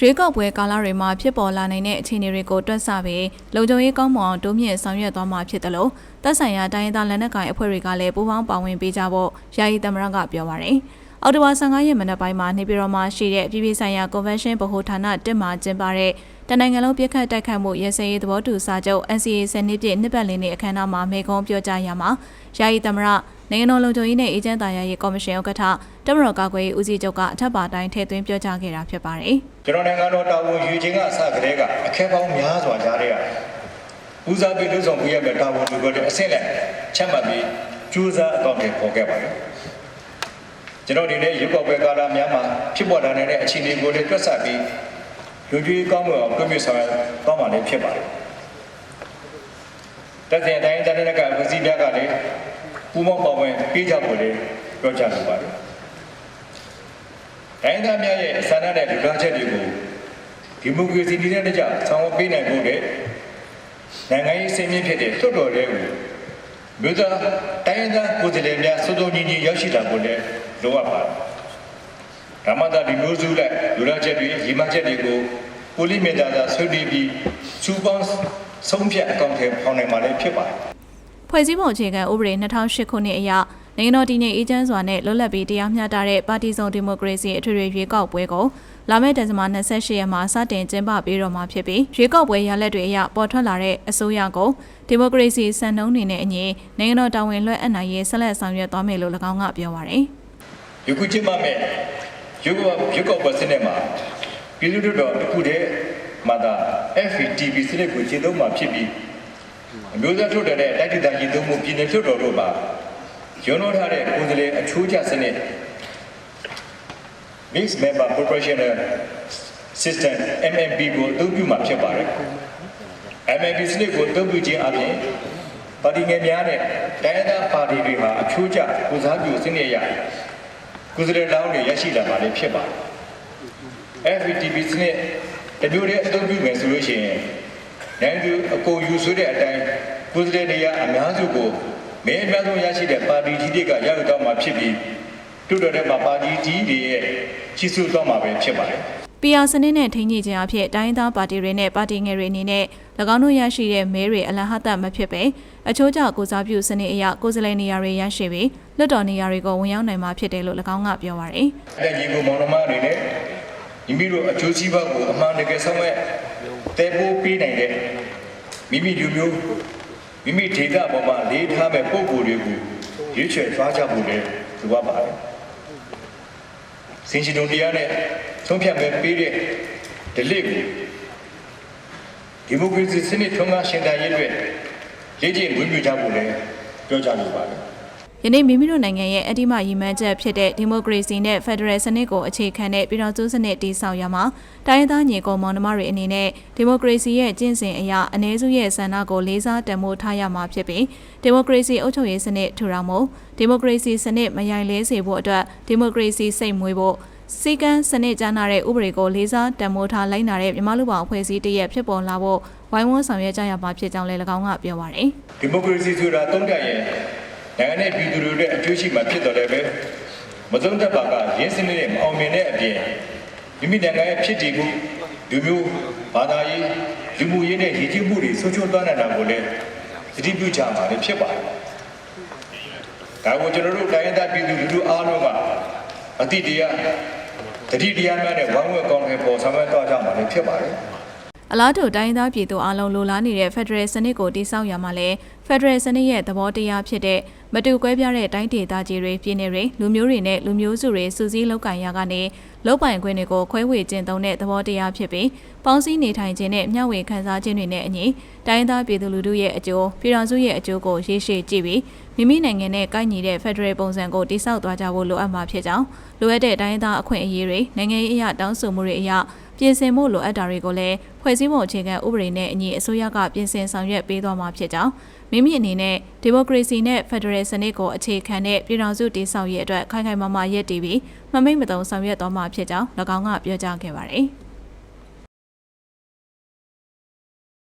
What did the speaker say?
ရွေးကောက်ပွဲကာလတွေမှာဖြစ်ပေါ်လာနိုင်တဲ့အခြေအနေတွေကိုတွက်ဆပြီးလုံခြုံရေးကောင်းမွန်အောင်တိုးမြင့်ဆောင်ရွက်သွားမှာဖြစ်တယ်လို့သက်ဆိုင်ရာတိုင်းဒေသလက်နက်ကိုင်အဖွဲ့တွေကလည်းပူးပေါင်းပါဝင်ပေးကြဖို့ယာယီသမရကပြောပါရယ်။ အော်တိုဝါ15ရက်မနက်ပိုင်းမှာနေပြည်တော်မှာရှိတဲ့ပြည်ပြည်ဆိုင်ရာ Convention ဗဟိုဌာနတက်မှာကျင်းပတဲ့တနိုင်ငံလုံးပြည့်ခတ်တိုက်ခတ်မှုရဲစရေးသဘောတူစာချုပ် NCA စနစ်ပြည့်နှစ်ပတ်လည်နေ့အခမ်းအနားမှာမေကွန်ပြောကြားရမှာယာယီသမရနိုင်ငံတော်လုံခြုံရေးနဲ့အေဂျင့်တာယာရေးကော်မရှင်ဥက္ကဋ္ဌတမတော်ကာကွယ်ရေးဦးစီးချုပ်ကအထက်ပါတိုင်းထည့်သွင်းပြောကြားခဲ့တာဖြစ်ပါတယ်။ကျွန်တော်နိုင်ငံတော်တာဝန်ယူခြင်းကအစကတည်းကအခက်ပေါင်းများစွာကြားရဦးစားပေးလုပ်ဆောင်ပေးရမယ့်တာဝန်တွေကိုလည်းအဆင့်လိုက်ချက်မှတ်ပြီးကြိုးစားအကောင့်တွေပေါ်ခဲ့ပါတယ် ကျွန်တော်ဒီနေ့ရုပ်ောက်ပွဲကာလများမှာဖြစ်ပေါ်လာတဲ့အခြေအနေကိုလည်းတွက်ဆပြီးလူကြီးကောင်းမွန်အောင်ပြုမြဆောင်တောင်းပါလည်းဖြစ်ပါတယ်တက်တဲ့တိုင်းတိုင်းကဝစီများကလည်းပူမောင်းပါဝင်ပေးကြဖို့လည်းပြောကြားလိုပါတယ်တိုင်းသားများရဲ့ဆန္ဒနဲ့လူသားချက်တွေကိုဒီမိုကရေစီနည်းနဲ့တကြဆောင်ရွက်ပေးနိုင်ဖို့တဲ့နိုင်ငံရေးစင်မြင့်ဖြစ်တဲ့လွှတ်တော်တွေကိုမြို့သားတိုင်းသားကိုယ်စားလှယ်များစုံစုံညီညီရောက်ရှိတာကိုလည်း လိုအပ်ပါတယ်။ဓမ္မတာဒီမျိုးစုလိုက်လူသားချက်တွေညီမချက်တွေကိုပိုလိမေတ္တာသာဆွေးနွေးပြီးစူပေါင်းဆုံးဖြတ်အကောင့်ထဲဖော်နိုင်မှာလည်းဖြစ်ပါတယ်။ဖွဲ့စည်းပုံအခြေခံဥပဒေ2008ခုနှစ်အရနိုင်ငံတော်တည်ငြိမ်အေးချမ်းစွာနဲ့လွတ်လပ်ပြီးတရားမျှတတဲ့ပါတီစုံဒီမိုကရေစီအထွေထွေရွေးကောက်ပွဲကိုလာမယ့်ဒီဇင်ဘာ28ရက်မှာစတင်ကျင်းပပေးတော့မှာဖြစ်ပြီးရွေးကောက်ပွဲရလဒ်တွေအရပေါ်ထွက်လာတဲ့အစိုးရကိုဒီမိုကရေစီစံနှုန်းတွေနဲ့အညီနိုင်ငံတော်တာဝန်လွှဲအပ်နိုင်ရေးဆက်လက်ဆောင်ရွက်သွားမယ်လို့၎င်းကပြောပါရယ် ယခုချင်းမှမဲ့ရုပ်ရုပ်ကောက်ပွဲစနစ်မှာပြည်သူ့တော်တစ်ခုတည်းမှာသာ FTV စနစ်ကိုကျင့်သုံးမှာဖြစ်ပြီးအမျိုးသားထုတ်တဲ့တိုက်ဒေသရည်သုံးမှုပြည်နယ်ထုတ်တော်တို့မှာရုံးလို့ထားတဲ့ကိုယ်စားလှယ်အချိုးကျစနစ် Mixed Member Proportional System MMP ကိုအသုံးပြုမှာဖြစ်ပါတယ် MMP စနစ်ကိုအသုံးပြုခြင်းအပြင်ပါတီငယ်များနဲ့တိုင်းဒေသပါတီတွေမှာအချိုးကျကိုစားပြုစနစ်အရ ကိုယ်စားလှယ်လောင်းတွေရရှိလာမှာလည်းဖြစ်ပါတယ် FTP စနစ်တမျိုးတည်းအသုံးပြုမယ်ဆိုလို့ရှိရင်နိုင်ငံသူအကုန်ယူဆွေးတဲ့အတိုင်းကိုယ်စားလှယ်တွေကအများစုကိုမဲအများဆုံးရရှိတဲ့ပါတီကြီးတွေကရယူတော့မှာဖြစ်ပြီးတို့တော်တဲ့မှာပါတီကြီးတွေရဲ့ကြီးစုတော့မှာပဲဖြစ်ပါတယ် PR စနစ်နဲ့ထိန်းညှိခြင်းအဖြစ်တိုင်းသားပါတီတွေနဲ့ပါတီငယ်တွေအနေနဲ့၎င်းတို့ရရှိတဲ့မဲတွေအလဟတ်တမဖြစ်ပဲအချိုးကျကိုစားပြုစနစ်အရကိုယ်စားလှယ်နေရာတွေရရှိပြီး လွတ်တော်နေရာတွေကိုဝင်ရောက်နိုင်မှာဖြစ်တယ်လို့၎င်းကပြောပါရယ်တဲ့ညီကိုမောင်နှမတွေနဲ့မိမိတို့အကျိုးစီးပွားကိုအမှန်တကယ်ဆောင်ရွက်တည်ပိုးပေးနိုင်တဲ့မိမိလူမျိုးမိမိဒေသပေါ်မှာလေးထားမဲ့ပုံကိုယ်တွေကိုရွေးချယ်သွားကြဖို့လည်းလိုအပ်ပါတယ်စင်ရှင်တို့တရားနဲ့သုံးဖြတ်မဲ့ပေးတဲ့ဒလိကိုဒီမိုကရေစီစနစ်ထွန်းကားရှင်သန်ရေးအတွက်ရေးကြည့်ဝိပြုကြဖို့လည်းပြောကြလိုပါတယ် ယနေ့မိမိတို့နိုင်ငံရဲ့အတိမရည်မှန်းချက်ဖြစ်တဲ့ဒီမိုကရေစီနဲ့ဖက်ဒရယ်စနစ်ကိုအခြေခံတဲ့ပြည်တော်စုစနစ်တည်ဆောက်ရမှာတိုင်းသားညီကောင်မောင်နှမတွေအနေနဲ့ဒီမိုကရေစီရဲ့ကျင့်စဉ်အရာအ ਨੇ စုရဲ့ဆန္ဒကိုလေးစားတန်ဖိုးထားရမှာဖြစ်ပြီးဒီမိုကရေစီအုပ်ချုပ်ရေးစနစ်ထူထောင်မှုဒီမိုကရေစီစနစ်မယိုင်လဲစေဖို့အတွက်ဒီမိုကရေစီစိတ်မွေးဖို့စီကန်းစနစ်ကျနာတဲ့ဥပဒေကိုလေးစားတန်ဖိုးထားလိုက်နာတဲ့မြန်မာလူ့ဘောင်အဖွဲ့အစည်းတရက်ဖြစ်ပေါ်လာဖို့ဝိုင်းဝန်းဆောင်ရွက်ကြရမှာဖြစ်ကြောင်းလည်း၎င်းကပြောပါရယ်ဒီမိုကရေစီဆိုတာတုံးတက်ရင် နိုင်ငံနဲ့ပြည်သူတွေရဲ့အကျိုးရှိမှဖြစ်တော်လည်းပဲမစုံတက်ပါကရင်းစနစ်နဲ့မအောင်မြင်တဲ့အပြင်မိမိနိုင်ငံရဲ့ဖြစ်တည်မှုလူမျိုးဘာသာရေးလူမှုရေးနဲ့ရည်ကြည်မှုတွေဆွချိုးသွားနိုင်တာကိုလည်းသတိပြုကြမှာလည်းဖြစ်ပါတယ်။ဒါကိုကျွန်တော်တို့တိုင်းဒေသပြည်သူလူထုအားလုံးကအတိတရားတတိတရားများနဲ့ဝမ်းဝဲကောင်းတဲ့ပေါ်ဆောင်ရွက်သွားကြမှာလည်းဖြစ်ပါတယ်။ အလားတူတိုင်းသားပြည်သူအလုံးလိုလားနေတဲ့ Federal စနစ်ကိုတည်ဆောက်ရမှာလဲ Federal စနစ်ရဲ့သဘောတရားဖြစ်တဲ့မတူကွဲပြားတဲ့တိုင်းဒေသကြီးတွေပြည်နယ်တွေလူမျိုးတွေနဲ့လူမျိုးစုတွေစူးစီးလောက်ကင်ရာကနေလောက်ပိုင်ခွင့်တွေကိုခွဲဝေကျင့်သုံးတဲ့သဘောတရားဖြစ်ပြီးပေါင်းစည်းနေထိုင်ခြင်းနဲ့မျှဝေခံစားခြင်းတွေနဲ့အညီတိုင်းသားပြည်သူလူထုရဲ့အကျိုးပြည်တော်စုရဲ့အကျိုးကိုရေရှည်ကြည့်ပြီးမိမိနိုင်ငံနဲ့ကိုက်ညီတဲ့ Federal ပုံစံကိုတည်ဆောက်သွားကြဖို့လိုအပ်မှာဖြစ်ကြောင်းလိုအပ်တဲ့တိုင်းသားအခွင့်အရေးတွေနိုင်ငံရေးအရာတောင်းဆိုမှုတွေအရာ ပြင်ဆင်မှုလိုအပ်တာတွေကိုလည်းဖွဲ့စည်းပုံအခြေခံဥပဒေနဲ့အညီအစိုးရကပြင်ဆင်ဆောင်ရွက်ပေးသွားမှာဖြစ်ကြောင်းမိမိအနေနဲ့ဒီမိုကရေစီနဲ့ဖက်ဒရယ်စနစ်ကိုအခြေခံတဲ့ပြည်ထောင်စုတည်ဆောက်ရေးအတွက်ခိုင်ခိုင်မာမာရည်တည်ပြီးမမိတ်မတုံဆောင်ရွက်သွားမှာဖြစ်ကြောင်း၎င်းကပြောကြားခဲ့ပါတယ်။